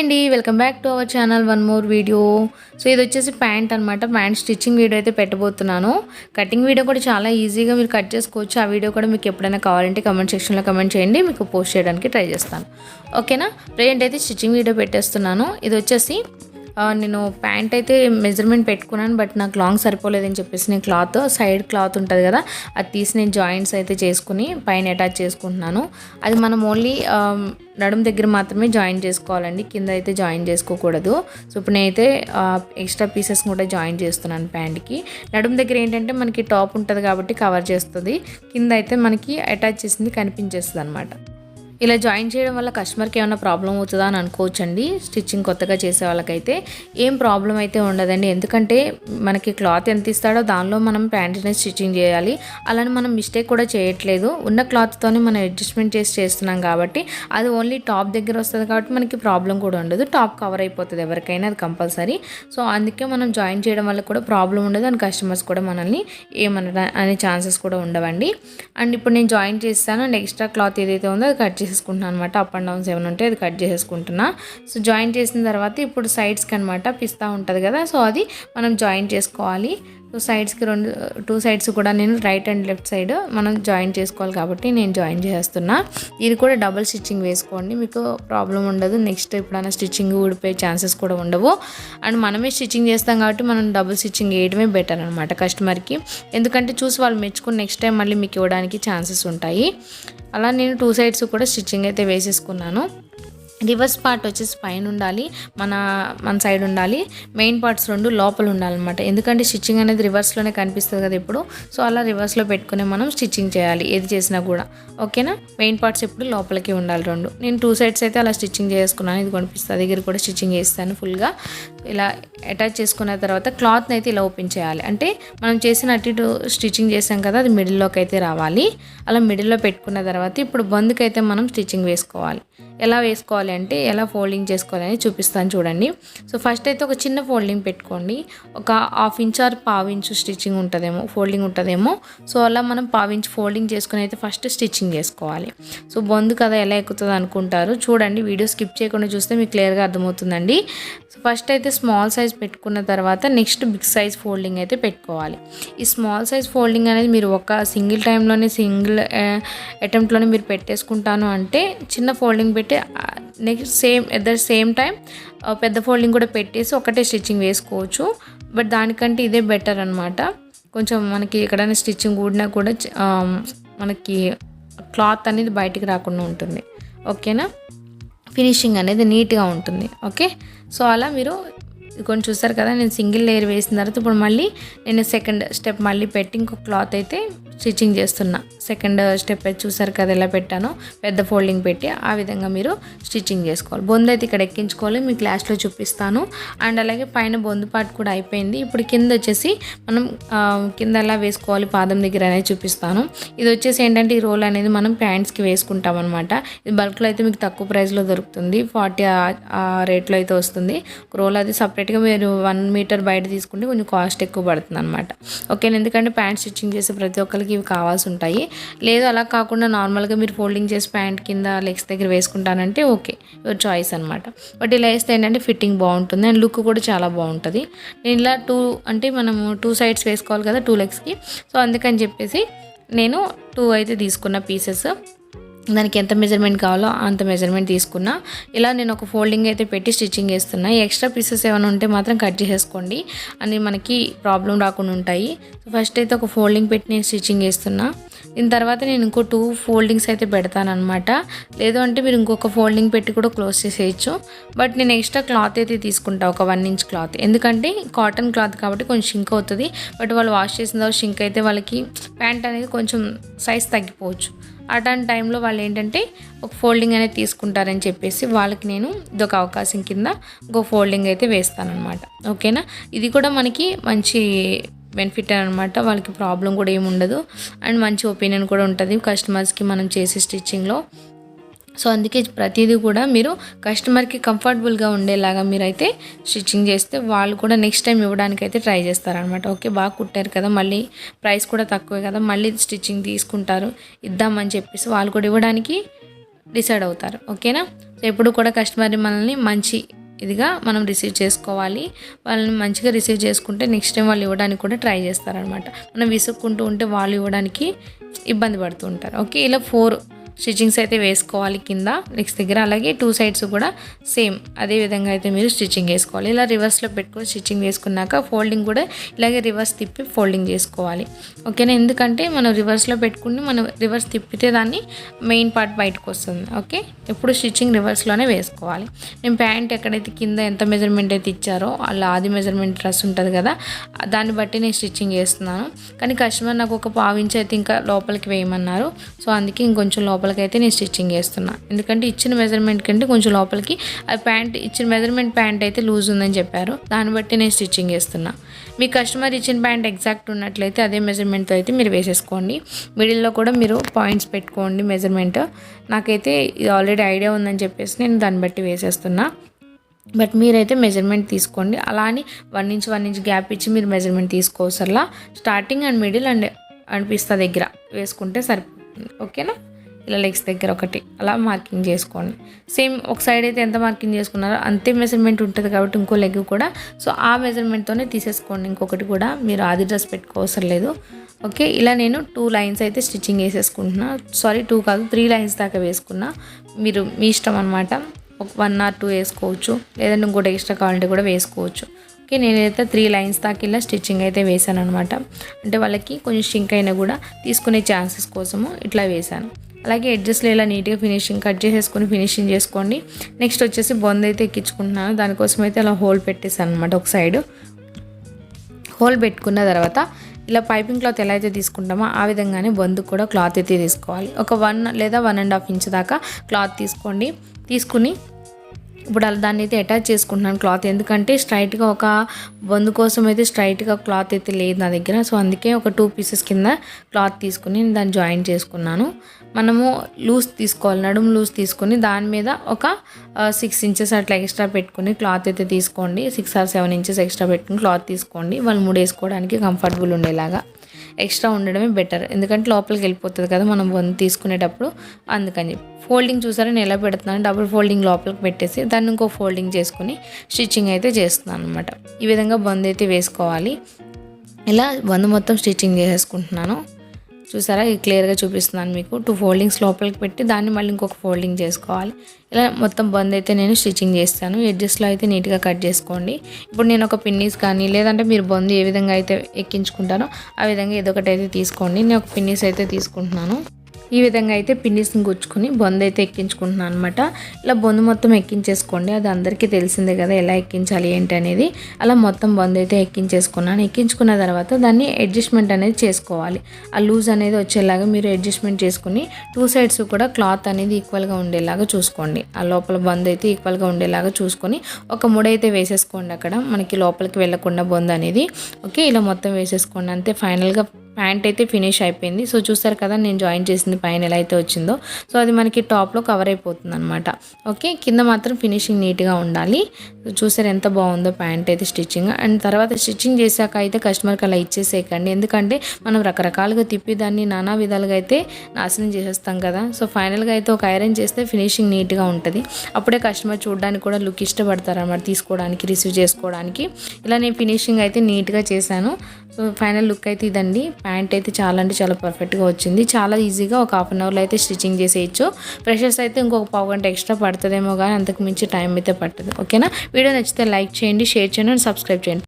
అండి welcome back to our channel one more video. So ఇది వచ్చేసి ప్యాంట్ అనమాట ప్యాంట్ స్టిచ్చింగ్ వీడియో అయితే పెట్టబోతున్నాను. కటింగ్ వీడియో కూడా చాలా ఈజీగా మీరు కట్ చేసుకోవచ్చు. ఆ వీడియో కూడా మీకు ఎప్పుడైనా కావాలంటే కమెంట్ సెక్షన్లో కమెంట్ చేయండి. మీకు పోస్ట్ చేయడానికి ట్రై చేస్తాను. ఓకేనా? ప్రెజెంట్ అయితే స్టిచ్చింగ్ వీడియో పెట్టేస్తున్నాను. ఇది వచ్చేసి నేను ప్యాంట్ అయితే మెజర్మెంట్ పెట్టుకున్నాను బట్ నాకు లాంగ్ సరిపోలేదని చెప్పేసి నేను క్లాత్ సైడ్ క్లాత్ ఉంటుంది కదా అది తీసి నేను జాయింట్స్ అయితే చేసుకుని పైన అటాచ్ చేసుకుంటున్నాను. అది మనం ఓన్లీ నడుము దగ్గర మాత్రమే జాయిన్ చేసుకోవాలండి కింద అయితే జాయిన్ చేసుకోకూడదు. సో ఇప్పుడు నేనైతే ఎక్స్ట్రా పీసెస్ కూడా జాయిన్ చేస్తున్నాను ప్యాంట్కి. నడుము దగ్గర ఏంటంటే మనకి టాప్ ఉంటుంది కాబట్టి కవర్ చేస్తుంది కింద అయితే మనకి అటాచ్ చేసింది కనిపించేస్తుంది అనమాట ఇలా జాయిన్ చేయడం వల్ల కస్టమర్కి ఏమైనా ప్రాబ్లం అవుతుందా అని అనుకోవచ్చండి. స్టిచ్చింగ్ కొత్తగా చేసే వాళ్ళకైతే ఏం ప్రాబ్లం అయితే ఉండదండి. ఎందుకంటే మనకి క్లాత్ ఎంత ఇస్తాడో దానిలో మనం ప్యాంట్ని స్టిచ్చింగ్ చేయాలి. అలానే మనం మిస్టేక్ కూడా చేయట్లేదు. ఉన్న క్లాత్తోనే మనం అడ్జస్ట్మెంట్ చేసి చేస్తున్నాం కాబట్టి అది ఓన్లీ టాప్ దగ్గర వస్తుంది కాబట్టి మనకి ప్రాబ్లం కూడా ఉండదు. టాప్ కవర్ అయిపోతుంది ఎవరికైనా అది కంపల్సరీ. సో అందుకే మనం జాయిన్ చేయడం వల్ల కూడా ప్రాబ్లం ఉండదు అండ్ కస్టమర్స్ కూడా మనల్ని ఏమన్నా అనే ఛాన్సెస్ కూడా ఉండవండి. అండ్ ఇప్పుడు నేను జాయిన్ చేస్తాను. అండ్ ఎక్స్ట్రా క్లాత్ ఏదైతే ఉందో అది కట్ చేసేసుకుంటున్నాను అనమాట అప్ అండ్ డౌన్స్ ఏమైనా ఉంటే అది కట్ చేసేసుకుంటున్నా. సో జాయిన్ చేసిన తర్వాత ఇప్పుడు సైడ్స్కి అనమాట పిస్తా ఉంటుంది కదా. సో అది మనం జాయిన్ చేసుకోవాలి. సో సైడ్స్కి రెండు టూ సైడ్స్ కూడా నేను రైట్ అండ్ లెఫ్ట్ సైడ్ మనం జాయిన్ చేసుకోవాలి కాబట్టి నేను జాయిన్ చేస్తున్నా. ఇది కూడా డబుల్ స్టిచ్చింగ్ వేసుకోండి. మీకు ప్రాబ్లం ఉండదు. నెక్స్ట్ ఎప్పుడైనా స్టిచ్చింగ్ ఊడిపోయే ఛాన్సెస్ కూడా ఉండవు. అండ్ మనమే స్టిచ్చింగ్ చేస్తాం కాబట్టి మనం డబుల్ స్టిచ్చింగ్ వేయడమే బెటర్ అనమాట కస్టమర్కి ఎందుకంటే చూసి వాళ్ళు మెచ్చుకుని నెక్స్ట్ టైం మళ్ళీ మీకు ఇవ్వడానికి ఛాన్సెస్ ఉంటాయి. అలా నేను టూ సైడ్స్ కూడా స్టిచ్చింగ్ అయితే వేసేసుకున్నాను. రివర్స్ పార్ట్ వచ్చేసి పైన ఉండాలి మన మన సైడ్ ఉండాలి. మెయిన్ పార్ట్స్ రెండు లోపల ఉండాలన్నమాట. ఎందుకంటే స్టిచ్చింగ్ అనేది రివర్స్లోనే కనిపిస్తుంది కదా ఇప్పుడు. సో అలా రివర్స్లో పెట్టుకునే మనం స్టిచ్చింగ్ చేయాలి ఏది చేసినా కూడా. ఓకేనా? మెయిన్ పార్ట్స్ ఎప్పుడు లోపలికి ఉండాలి రెండు. నేను టూ సైడ్స్ అయితే అలా స్టిచ్చింగ్ చేసుకున్నాను ఇది కనిపిస్తుంది దగ్గర కూడా స్టిచ్చింగ్ చేస్తాను ఫుల్గా. ఇలా అటాచ్ చేసుకున్న తర్వాత క్లాత్ని అయితే ఇలా ఓపెన్ చేయాలి. అంటే మనం చేసిన అటు ఇటు స్టిచ్చింగ్ చేసాం కదా అది మిడిల్లోకి అయితే రావాలి. అలా మిడిల్లో పెట్టుకున్న తర్వాత ఇప్పుడు బందుకైతే అయితే మనం స్టిచ్చింగ్ వేసుకోవాలి. ఎలా వేసుకోవాలి అంటే ఎలా ఫోల్డింగ్ చేసుకోవాలని చూపిస్తాను చూడండి. సో ఫస్ట్ అయితే ఒక చిన్న ఫోల్డింగ్ పెట్టుకోండి. ఒక హాఫ్ ఇంచ్ ఆర్ పావించు స్టిచ్చింగ్ ఉంటుందేమో ఫోల్డింగ్ ఉంటుందేమో. సో అలా మనం పావించ్ ఫోల్డింగ్ చేసుకుని అయితే ఫస్ట్ స్టిచ్చింగ్ చేసుకోవాలి. సో బొందు కదా ఎలా ఎక్కుతుంది అనుకుంటారు చూడండి. వీడియో స్కిప్ చేయకుండా చూస్తే మీకు క్లియర్గా అర్థమవుతుందండి. సో ఫస్ట్ అయితే స్మాల్ సైజ్ పెట్టుకున్న తర్వాత నెక్స్ట్ బిగ్ సైజ్ ఫోల్డింగ్ అయితే పెట్టుకోవాలి. ఈ స్మాల్ సైజ్ ఫోల్డింగ్ అనేది మీరు ఒక సింగిల్ టైంలోనే సింగిల్ అటెంప్ట్లోనే మీరు పెట్టేసుకుంటాను అంటే చిన్న ఫోల్డింగ్ పెట్టి next same at the same time పెద్ద ఫోల్డింగ్ కూడా పెట్టేసి ఒకటే స్టిచ్చింగ్ వేసుకోవచ్చు. బట్ దానికంటే ఇదే బెటర్ అనమాట కొంచెం మనకి ఎక్కడైనా స్టిచ్చింగ్ ఊడినా కూడా మనకి క్లాత్ అనేది బయటికి రాకుండా ఉంటుంది. ఓకేనా ఫినిషింగ్ అనేది నీట్గా ఉంటుంది. ఓకే సో అలా మీరు కొన్ని కొంచెం చూస్తారు కదా నేను సింగిల్ లేయర్ వేసిన తర్వాత ఇప్పుడు మళ్ళీ నేను సెకండ్ స్టెప్ మళ్ళీ పెట్టి ఇంకొక క్లాత్ అయితే స్టిచ్చింగ్ చేస్తున్నా. సెకండ్ స్టెప్ uh, చూసారు కదా ఎలా పెట్టానో. పెద్ద ఫోల్డింగ్ పెట్టి ఆ విధంగా మీరు స్టిచ్చింగ్ చేసుకోవాలి. బొందు అయితే ఇక్కడ ఎక్కించుకోవాలి మీకు లాస్ట్లో చూపిస్తాను. అండ్ అలాగే పైన బొందు పాటు కూడా అయిపోయింది. ఇప్పుడు కింద వచ్చేసి మనం కింద ఎలా వేసుకోవాలి పాదం దగ్గర అనేది చూపిస్తాను. ఇది వచ్చేసి ఏంటంటే ఈ రోల్ అనేది మనం ప్యాంట్స్కి వేసుకుంటాం అనమాట ఇది బల్క్లో అయితే మీకు తక్కువ ప్రైస్లో దొరుకుతుంది. ఫార్టీ ఆ రేట్లో అయితే వస్తుంది. రోల్ అది సపరేట్గా మీరు వన్ మీటర్ బయట తీసుకుంటే కొంచెం కాస్ట్ ఎక్కువ పడుతుంది అనమాట ఓకే ఎందుకంటే ప్యాంట్ స్టిచ్చింగ్ చేసే ప్రతి ఒక్కరికి ఇవి కావాల్సి ఉంటాయి. లేదు అలా కాకుండా నార్మల్గా మీరు ఫోల్డింగ్ చేసి ప్యాంట్ కింద లెగ్స్ దగ్గర వేసుకుంటానంటే ఓకే యువర్ చాయిస్ అనమాట బట్ ఇలా వేస్తే ఏంటంటే ఫిట్టింగ్ బాగుంటుంది అండ్ లుక్ కూడా చాలా బాగుంటుంది. నేను ఇలా టూ అంటే మనము టూ సైడ్స్ వేసుకోవాలి కదా టూ లెగ్స్కి. సో అందుకని చెప్పేసి నేను టూ అయితే తీసుకున్న పీసెస్. దానికి ఎంత మెజర్మెంట్ కావాలో అంత మెజర్మెంట్ తీసుకున్నా. ఇలా నేను ఒక ఫోల్డింగ్ అయితే పెట్టి స్టిచ్చింగ్ వేస్తున్నా ఎక్స్ట్రా పీసెస్ ఏమైనా ఉంటే మాత్రం కట్ చేసేసుకోండి. అని మనకి ప్రాబ్లం రాకుండా ఉంటాయి. ఫస్ట్ అయితే ఒక ఫోల్డింగ్ పెట్టి నేను స్టిచ్చింగ్ వేస్తున్నా దీని తర్వాత నేను ఇంకో టూ ఫోల్డింగ్స్ అయితే పెడతాను అనమాట లేదు అంటే మీరు ఇంకొక ఫోల్డింగ్ పెట్టి కూడా క్లోజ్ చేసేయచ్చు. బట్ నేను ఎక్స్ట్రా క్లాత్ అయితే తీసుకుంటా ఒక వన్ ఇంచ్ క్లాత్ ఎందుకంటే కాటన్ క్లాత్ కాబట్టి కొంచెం షింక్ అవుతుంది. బట్ వాళ్ళు వాష్ చేసిన తర్వాత షింక్ అయితే వాళ్ళకి ప్యాంట్ అనేది కొంచెం సైజ్ తగ్గిపోవచ్చు. అటాన్ టైంలో వాళ్ళు ఏంటంటే ఒక ఫోల్డింగ్ అనేది తీసుకుంటారని చెప్పేసి వాళ్ళకి నేను ఇదొక అవకాశం కింద ఒక ఫోల్డింగ్ అయితే వేస్తానమాట ఓకేనా? ఇది కూడా మనకి మంచి బెనిఫిట్ అనమాట వాళ్ళకి ప్రాబ్లం కూడా ఏమి ఉండదు. అండ్ మంచి ఒపీనియన్ కూడా ఉంటుంది. కస్టమర్స్కి మనం చేసే స్టిచ్చింగ్లో సో అందుకే ప్రతిదీ కూడా మీరు కస్టమర్కి కంఫర్టబుల్గా ఉండేలాగా మీరైతే స్టిచ్చింగ్ చేస్తే వాళ్ళు కూడా నెక్స్ట్ టైం ఇవ్వడానికి అయితే ట్రై చేస్తారనమాట. ఓకే బాగా కుట్టారు కదా మళ్ళీ ప్రైస్ కూడా తక్కువే కదా మళ్ళీ స్టిచ్చింగ్ తీసుకుంటారు ఇద్దామని చెప్పేసి వాళ్ళు కూడా ఇవ్వడానికి డిసైడ్ అవుతారు. ఓకేనా? సో ఎప్పుడు కూడా కస్టమర్ మనల్ని మంచి ఇదిగా మనం రిసీవ్ చేసుకోవాలి. వాళ్ళని మంచిగా రిసీవ్ చేసుకుంటే నెక్స్ట్ టైం వాళ్ళు ఇవ్వడానికి కూడా ట్రై చేస్తారనమాట. మనం విసుక్కుంటూ ఉంటే వాళ్ళు ఇవ్వడానికి ఇబ్బంది పడుతూ ఉంటారు. ఓకే ఇలా ఫోర్ స్టిచ్చింగ్స్ అయితే వేసుకోవాలి కింద నెక్స్ట్ దగ్గర అలాగే టూ సైడ్స్ కూడా సేమ్ అదే విధంగా అయితే మీరు స్టిచ్చింగ్ వేసుకోవాలి. ఇలా రివర్స్లో పెట్టుకొని స్టిచ్చింగ్ వేసుకున్నాక ఫోల్డింగ్ కూడా ఇలాగే రివర్స్ తిప్పి ఫోల్డింగ్ చేసుకోవాలి. ఓకేనా? ఎందుకంటే మనం రివర్స్లో పెట్టుకుని మనం రివర్స్ తిప్పితే దాన్ని మెయిన్ పార్ట్ బయటకు వస్తుంది. ఓకే? ఎప్పుడు స్టిచ్చింగ్ రివర్స్లోనే వేసుకోవాలి. నేను ప్యాంట్ ఎక్కడైతే కింద ఎంత మెజర్మెంట్ అయితే ఇచ్చారో అలా ఆది మెజర్మెంట్ డ్రెస్ ఉంటుంది కదా దాన్ని బట్టి నేను స్టిచ్చింగ్ చేస్తున్నాను కానీ కస్టమర్ నాకు ఒక పావించి అయితే ఇంకా లోపలికి వేయమన్నారు. సో అందుకే ఇంకొంచెం లోపల లోపలికి అయితే నేను స్టిచ్చింగ్ చేస్తున్నా. ఎందుకంటే ఇచ్చిన మెజర్మెంట్ కంటే కొంచెం లోపలికి ఆ ప్యాంట్ ఇచ్చిన మెజర్మెంట్ ప్యాంట్ అయితే లూజ్ ఉందని చెప్పారు. దాన్ని బట్టి నేను స్టిచ్చింగ్ చేస్తున్నా. మీ కస్టమర్ ఇచ్చిన ప్యాంట్ ఎగ్జాక్ట్ ఉన్నట్లయితే అదే మెజర్మెంట్తో అయితే మీరు వేసేసుకోండి. మిడిల్లో కూడా మీరు పాయింట్స్ పెట్టుకోండి మెజర్మెంట్ నాకైతే ఇది ఆల్రెడీ ఐడియా ఉందని చెప్పేసి నేను దాన్ని బట్టి వేసేస్తున్నా. బట్ మీరైతే మెజర్మెంట్ తీసుకోండి. అలా అని one inch one inch gap ఇచ్చి మీరు మెజర్మెంట్ తీసుకోవసరలా స్టార్టింగ్ అండ్ మిడిల్ అండ్ అనిపిస్తా దగ్గర వేసుకుంటే సరిపోతుంది. ఓకేనా ఇలా లెగ్స్ దగ్గర ఒకటి. అలా మార్కింగ్ చేసుకోండి. సేమ్ ఒక సైడ్ అయితే ఎంత మార్కింగ్ చేసుకున్నారో అంతే మెజర్మెంట్ ఉంటుంది కాబట్టి ఇంకో లెగ్ కూడా. సో ఆ మెజర్మెంట్తోనే తీసేసుకోండి. ఇంకొకటి కూడా మీరు ఆది డ్రెస్ పెట్టుకోవసరం లేదు. ఓకే ఇలా నేను టూ లైన్స్ అయితే స్టిచ్చింగ్ వేసేసుకుంటున్నా. సారీ టూ కాదు త్రీ లైన్స్ దాకా వేసుకున్నా. మీరు మీ ఇష్టం అనమాట ఒక వన్ ఆర్ టూ వేసుకోవచ్చు. లేదంటే ఇంకోటి ఎక్స్ట్రా కావాలంటే కూడా వేసుకోవచ్చు. ఓకే నేనైతే త్రీ లైన్స్ దాకా ఇలా స్టిచ్చింగ్ అయితే వేసాను అనమాట అంటే వాళ్ళకి కొంచెం షింక్ అయినా కూడా తీసుకునే ఛాన్సెస్ కోసము ఇట్లా వేశాను. అలాగే ఎడ్జస్ట్లో ఇలా నీట్గా ఫినిషింగ్ కట్ చేసేసుకొని ఫినిషింగ్ చేసుకోండి. నెక్స్ట్ వచ్చేసి బొంద అయితే ఎక్కించుకుంటున్నాను. దానికోసం అయితే అలా హోల్ పెట్టేసాను అనమాట ఒక సైడ్. హోల్ పెట్టుకున్న తర్వాత ఇలా పైపింగ్ క్లాత్ ఎలా అయితే తీసుకుంటామో ఆ విధంగానే బొందుకు కూడా క్లాత్ అయితే తీసుకోవాలి. ఒక వన్ లేదా వన్ అండ్ హాఫ్ ఇంచ్ దాకా క్లాత్ తీసుకోండి. తీసుకుని ఇప్పుడు అలా దాన్ని అయితే అటాచ్ చేసుకుంటున్నాను క్లాత్. ఎందుకంటే స్ట్రైట్గా ఒక బొందు కోసం అయితే స్ట్రైట్గా క్లాత్ అయితే లేదు నా దగ్గర. సో అందుకే ఒక టూ పీసెస్ కింద క్లాత్ తీసుకుని దాన్ని జాయిన్ చేసుకున్నాను. మనము లూజ్ తీసుకోవాలి నడుము లూజ్ తీసుకొని దాని మీద ఒక సిక్స్ ఇంచెస్ అట్లా ఎక్స్ట్రా పెట్టుకుని క్లాత్ అయితే తీసుకోండి. Six or seven inches extra పెట్టుకుని క్లాత్ తీసుకోండి. వాళ్ళు మూడు వేసుకోవడానికి కంఫర్టబుల్ ఉండేలాగా. ఎక్స్ట్రా ఉండడమే బెటర్. ఎందుకంటే లోపలికి వెళ్ళిపోతుంది కదా మనం వన్ తీసుకునేటప్పుడు. అందుకని ఫోల్డింగ్ చూసారా నేను ఎలా పెడుతున్నాను డబుల్ ఫోల్డింగ్ లోపలికి పెట్టేసి దాన్ని ఇంకో ఫోల్డింగ్ చేసుకుని స్టిచ్చింగ్ అయితే చేస్తున్నాను అనమాట ఈ విధంగా బంద్ అయితే వేసుకోవాలి. ఇలా బంద్ మొత్తం స్టిచ్చింగ్ చేసేసుకుంటున్నాను చూసారా? క్లియర్గా చూపిస్తున్నాను మీకు. టూ ఫోల్డింగ్స్ లోపలికి పెట్టి దాన్ని మళ్ళీ ఇంకొక ఫోల్డింగ్ చేసుకోవాలి. ఇలా మొత్తం బంద్ అయితే నేను స్టిచ్చింగ్ చేస్తాను. ఎడ్జస్ట్లో అయితే నీట్గా కట్ చేసుకోండి. ఇప్పుడు నేను ఒక పిన్నీస్ కానీ లేదంటే మీరు బంద్ ఏ విధంగా అయితే ఎక్కించుకుంటారో ఆ విధంగా ఏదో ఒకటి అయితే తీసుకోండి. నేను ఒక పిన్నీస్ అయితే తీసుకుంటున్నాను. ఈ విధంగా అయితే పిన్నిస్ని గుచ్చుకొని బొంద అయితే ఎక్కించుకుంటున్నాను అనమాట ఇలా బొంద మొత్తం ఎక్కించేసుకోండి. అది అందరికీ తెలిసిందే కదా ఎలా ఎక్కించాలి ఏంటి అనేది. అలా మొత్తం బొంద అయితే ఎక్కించేసుకున్నాను. ఎక్కించుకున్న తర్వాత దాన్ని అడ్జస్ట్మెంట్ అనేది చేసుకోవాలి. ఆ లూజ్ అనేది వచ్చేలాగా మీరు అడ్జస్ట్మెంట్ చేసుకుని టూ సైడ్స్ కూడా క్లాత్ అనేది ఈక్వల్గా ఉండేలాగా చూసుకోండి. ఆ లోపల బంద్ అయితే ఈక్వల్గా ఉండేలాగా చూసుకొని ఒక ముడైతే వేసేసుకోండి అక్కడ. మనకి లోపలికి వెళ్ళకుండా బొంద అనేది. ఓకే ఇలా మొత్తం వేసేసుకోండి. అంతే ఫైనల్గా ప్యాంట్ అయితే ఫినిష్ అయిపోయింది. సో చూసారు కదా నేను జాయిన్ చేసింది పైన ఎలా అయితే వచ్చిందో. సో అది మనకి టాప్లో కవర్ అయిపోతుంది అనమాట ఓకే కింద మాత్రం ఫినిషింగ్ నీట్గా ఉండాలి. చూసారు ఎంత బాగుందో ప్యాంట్ అయితే స్టిచ్చింగ్. అండ్ తర్వాత స్టిచ్చింగ్ చేశాక అయితే కస్టమర్కి అలా ఇచ్చేసేయకండి. ఎందుకంటే మనం రకరకాలుగా తిప్పి దాన్ని నానా విధాలుగా అయితే నాశనం చేసేస్తాం కదా. సో ఫైనల్గా అయితే ఒక ఐరన్ చేస్తే ఫినిషింగ్ నీట్గా ఉంటుంది. అప్పుడే కస్టమర్ చూడడానికి కూడా లుక్ ఇష్టపడతారు అనమాట తీసుకోవడానికి రిసీవ్ చేసుకోవడానికి. ఇలా నేను ఫినిషింగ్ అయితే నీట్గా చేశాను. సో ఫైనల్ లుక్ అయితే ఇదండి. ప్యాంట్ అయితే చాలా అంటే చాలా పర్ఫెక్ట్గా వచ్చింది. చాలా ఈజీగా ఒక హాఫ్ అన్ అవర్లో అయితే స్టిచ్చింగ్ చేసేయచ్చు. ఫ్రెషర్స్ అయితే ఇంకొక పావు గంట ఎక్స్ట్రా పడుతుందేమో కానీ అంతకు మించి టైం అయితే పట్టదు. ఓకేనా? వీడియో నచ్చితే లైక్ చేయండి షేర్ చేయండి అండ్ సబ్స్క్రైబ్ చేయండి.